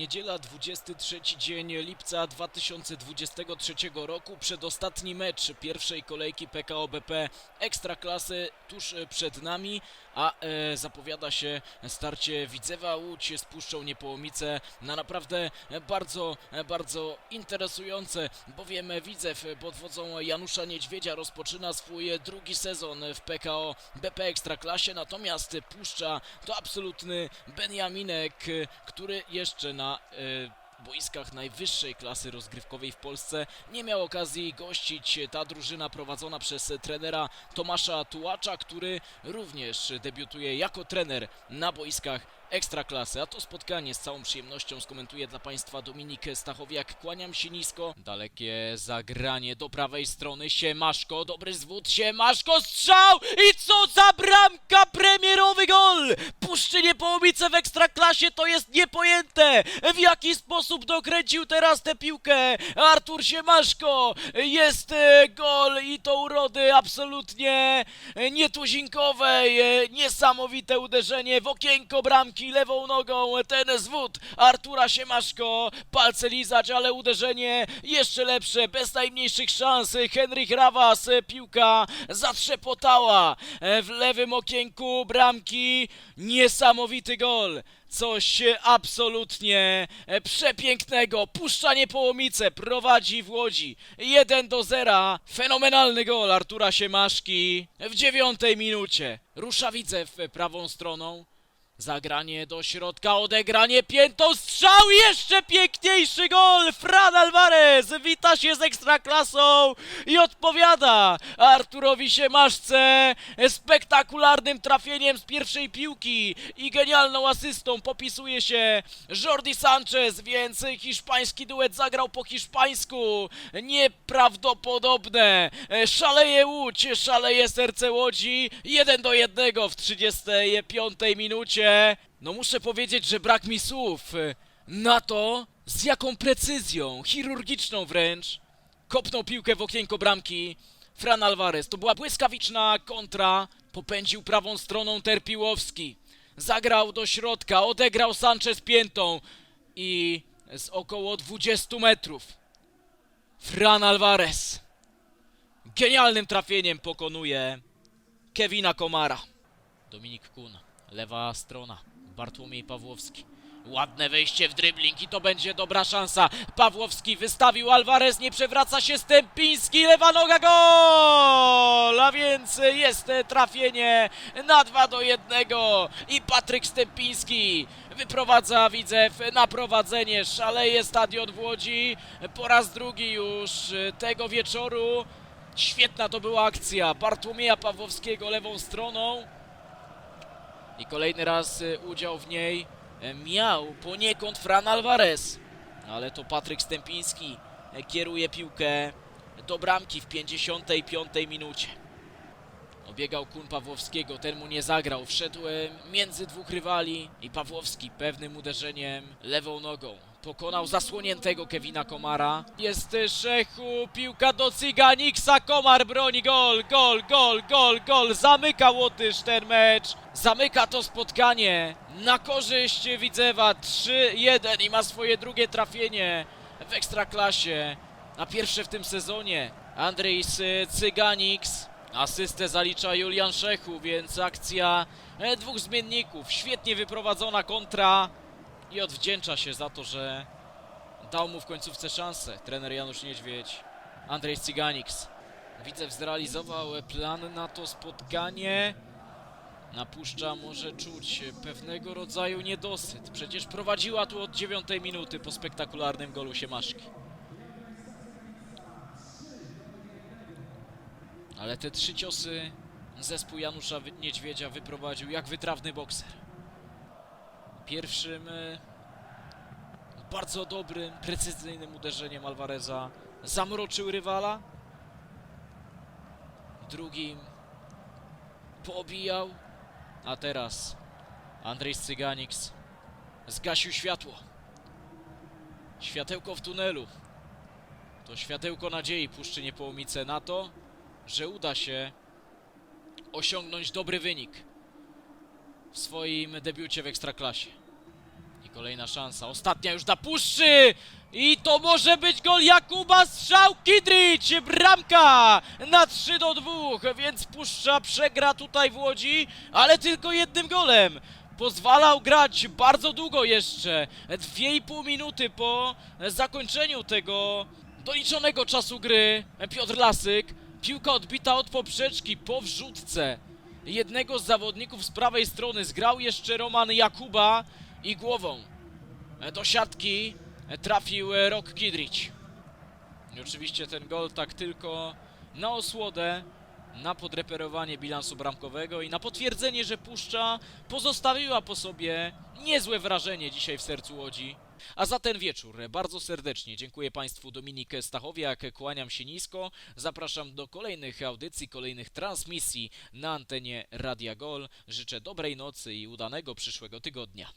Niedziela 23 dzień lipca 2023 roku. Przedostatni mecz pierwszej kolejki PKO BP Ekstraklasy tuż przed nami, a e, zapowiada się starcie Widzewa. Łódź z Puszczą Niepołomice na naprawdę bardzo, bardzo interesujące, bowiem Widzew pod wodzą Janusza Niedźwiedzia rozpoczyna swój drugi sezon w PKO BP Ekstraklasie, natomiast Puszcza to absolutny Beniaminek, który jeszcze na e, boiskach najwyższej klasy rozgrywkowej w Polsce nie miał okazji gościć. Ta drużyna prowadzona przez trenera Tomasza Tułacza, który również debiutuje jako trener na boiskach Ekstraklasy. A to spotkanie z całą przyjemnością skomentuje dla Państwa Dominik Stachowiak. Kłaniam się nisko. Dalekie zagranie do prawej strony. Siemaszko, dobry zwód. Siemaszko, strzał! I co za bramka! Premierowy gol! Ekstraklasie to jest niepojęte! W jaki sposób dokręcił teraz tę piłkę Artur Siemaszko! Jest e, gol i to urody absolutnie nietuzinkowej. E, Niesamowite uderzenie w okienko bramki lewą nogą. Ten zwód Artura Siemaszko. Palce lizać, ale uderzenie jeszcze lepsze, bez najmniejszych szans. Henryk Rawas, e, piłka zatrzepotała w lewym okienku bramki. Niesamowity gol. Coś e, absolutnie e, przepięknego. Puszczanie połomice prowadzi w Łodzi 1 do 0. Fenomenalny gol Artura Siemaszki w dziewiątej minucie. Rusza Widzew prawą stroną. Zagranie do środka, odegranie piętą, strzał jeszcze piękniejszy gol! Fran Alvarez wita się z Ekstraklasą i odpowiada Arturowi Siemaszce spektakularnym trafieniem z pierwszej piłki i genialną asystą popisuje się Jordi Sanchez, więc hiszpański duet zagrał po hiszpańsku. Nieprawdopodobne! Szaleje Łódź, szaleje serce Łodzi. 1 do 1 w 35 minucie. No muszę powiedzieć, że brak mi słów na to, z jaką precyzją, chirurgiczną wręcz, kopnął piłkę w okienko bramki Fran Alvarez. To była błyskawiczna kontra. Popędził prawą stroną Terpiłowski. Zagrał do środka, odegrał Sanchez piętą i z około 20 metrów Fran Alvarez genialnym trafieniem pokonuje Kevina Komara. Dominik Kun, lewa strona, Bartłomiej Pawłowski. Ładne wejście w dribbling i to będzie dobra szansa. Pawłowski wystawił Alvarez, nie przewraca się Stępiński, lewa noga gol! A więc jest trafienie na 2 do 1 i Patryk Stępiński wyprowadza Widzew na prowadzenie. Szaleje stadion w Łodzi po raz drugi już tego wieczoru. Świetna to była akcja Bartłomieja Pawłowskiego lewą stroną. I kolejny raz y, udział w niej e, miał poniekąd Fran Alvarez. Ale to Patryk Stępiński e, kieruje piłkę do bramki w 55 minucie. Obiegał kun Pawłowskiego, ten mu nie zagrał. Wszedł e, między dwóch rywali i Pawłowski pewnym uderzeniem lewą nogą pokonał zasłoniętego Kevina Komara. Jest Szechu, piłka do Cyganiksa, Komar broni, gol, gol, gol, gol, gol. Zamyka Łotysz ten mecz. Zamyka to spotkanie na korzyść Widzewa 3-1 i ma swoje drugie trafienie w Ekstraklasie. Na pierwsze w tym sezonie. Andrzej Cyganiks. Asystę zalicza Julian Szechu, więc akcja e, dwóch zmienników. Świetnie wyprowadzona kontra i odwdzięcza się za to, że dał mu w końcówce szansę. Trener Janusz Niedźwiedź, Andrzej Cyganiks. Widzew zrealizował plan na to spotkanie. Napuszcza może czuć pewnego rodzaju niedosyt. Przecież prowadziła tu od dziewiątej minuty po spektakularnym golu Siemaszki. Ale te trzy ciosy zespół Janusza Niedźwiedzia wyprowadził jak wytrawny bokser. Pierwszym e, bardzo dobrym, precyzyjnym uderzeniem Alvareza zamroczył rywala. Drugim poobijał, a teraz Andrzej Cyganiks zgasił światło. Światełko w tunelu. To światełko nadziei Puszczy Niepołomice na to, że uda się osiągnąć dobry wynik w swoim debiucie w Ekstraklasie. I kolejna szansa, ostatnia już dla Puszczy! I to może być gol Jakuba Strzał Kidricz! Bramka na 3 do 2, więc Puszcza przegra tutaj w Łodzi, ale tylko jednym golem. Pozwalał grać bardzo długo jeszcze. 2,5 minuty po zakończeniu tego doliczonego czasu gry. Piotr Lasyk. Piłka odbita od poprzeczki po wrzutce jednego z zawodników z prawej strony. Zgrał jeszcze Roman Jakuba i głową do siatki trafił Rok Kidrich. I oczywiście ten gol tak tylko na osłodę, na podreperowanie bilansu bramkowego i na potwierdzenie, że Puszcza pozostawiła po sobie niezłe wrażenie dzisiaj w sercu Łodzi. A za ten wieczór bardzo serdecznie dziękuję Państwu Dominik Stachowiak, kłaniam się nisko, zapraszam do kolejnych audycji, kolejnych transmisji na antenie Radia Gol. Życzę dobrej nocy i udanego przyszłego tygodnia.